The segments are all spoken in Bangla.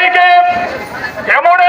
সবাইকে এমন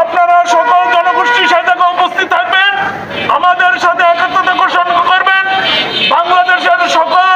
আপনারা সকল জনগোষ্ঠীর সাথে উপস্থিত থাকবেন। আমাদের সাথে একত্রতা ঘোষণা করবেন। বাংলাদেশের সকল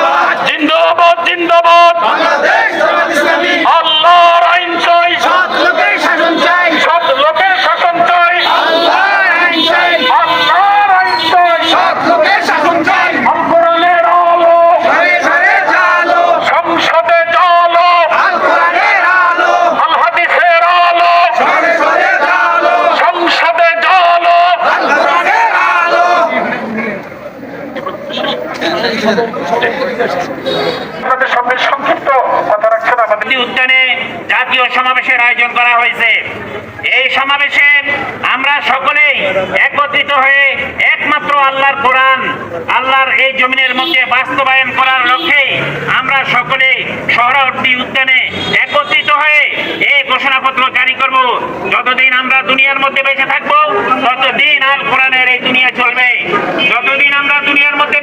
উদ্যানে জাতীয় সমাবেশের আয়োজন করা হয়েছে। এই সমাবেশে আমরা সকলেই একত্রিত হয়ে একমাত্র আল্লাহর কোরআন, আল্লাহর এই জমিনের মধ্যে বাস্তবায়ন করার লক্ষ্যে আমরা সকলে শহরাবর্তী উদ্যানে একত্রিত হয়ে এই ঘোষণাপত্র জারি করব। যতদিন আমরা দুনিয়ার মধ্যে বেঁচে থাকব, ততদিন আল কোরআনের এই দুনিয়া চলবে। যতদিন আমরা দুনিয়ার মধ্যে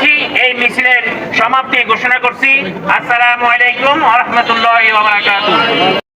করছি এই মিছিলের সমাপ্তি ঘোষণা করছি। আসসালামু আলাইকুম আহমতুল্লাহ